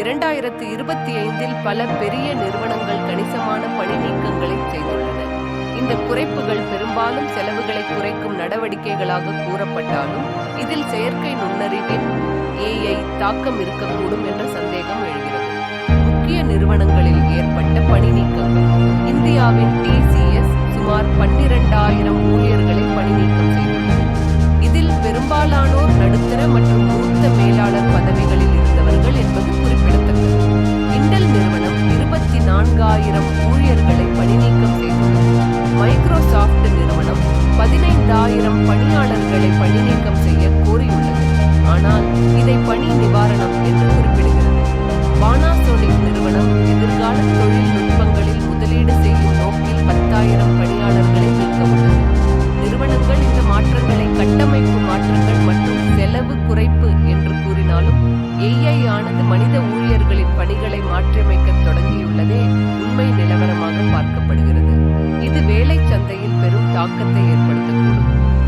இரண்டாயிரத்து இருபத்தி ஐந்தில் பல பெரிய நிறுவனங்கள் கணிசமான பணி நீக்கங்களை செய்துள்ளன. இந்த குறைப்புகள் பெரும்பாலும் செலவுகளை குறைக்கும் நடவடிக்கைகளாக கூறப்பட்டாலும் இதில் செயற்கை நுண்ணறிவின் ஏஐ தாக்கம் இருக்கக்கூடும் என்ற சந்தேகம் எழுகிறது. முக்கிய நிறுவனங்களில் ஏற்பட்ட பணி நீக்கங்கள் இந்தியாவின் டிசிஎஸ் சுமார் பன்னிரண்டாயிரம் ஊழியர்களை பணி நீக்கம் செய்துள்ளது. இதில் பெரும்பாலானோர் நடுத்தர மற்றும் மூத்த மேலாளர் நான்காயிரம் ஊழியர்களை பணிநீக்கம் செய்துள்ளது மைக்ரோசாஃப்ட் நிறுவனம் பதினைந்தாயிரம் பணியாளர்களை பணிநீக்கம் செய்ய கோரியுள்ளது. ஆனால் இதை பணி நிவாரணம் என்று குறிப்பிடுகிறது. பானாசோனிக் நிறுவனம் எதிர்கால தொழில்நுட்பங்களில் முதலீடு செய்யும் நோக்கில் பத்தாயிரம் பணியாளர்களை நீக்க உள்ளது நிறுவனங்கள் இந்த மாற்றங்களை கட்டமைப்பு மாற்றங்கள் மற்றும் செலவு குறைப்பு என்று கூறினாலும் ஏஐ ஆனது மனித ஊழியர்களின் பணிகளை மாற்றியமைக்க என்பதே உண்மை நிலவரமாக பார்க்கப்படுகிறது. இது வேலை சந்தையில் பெரும் தாக்கத்தை ஏற்படுத்தக்கூடும்.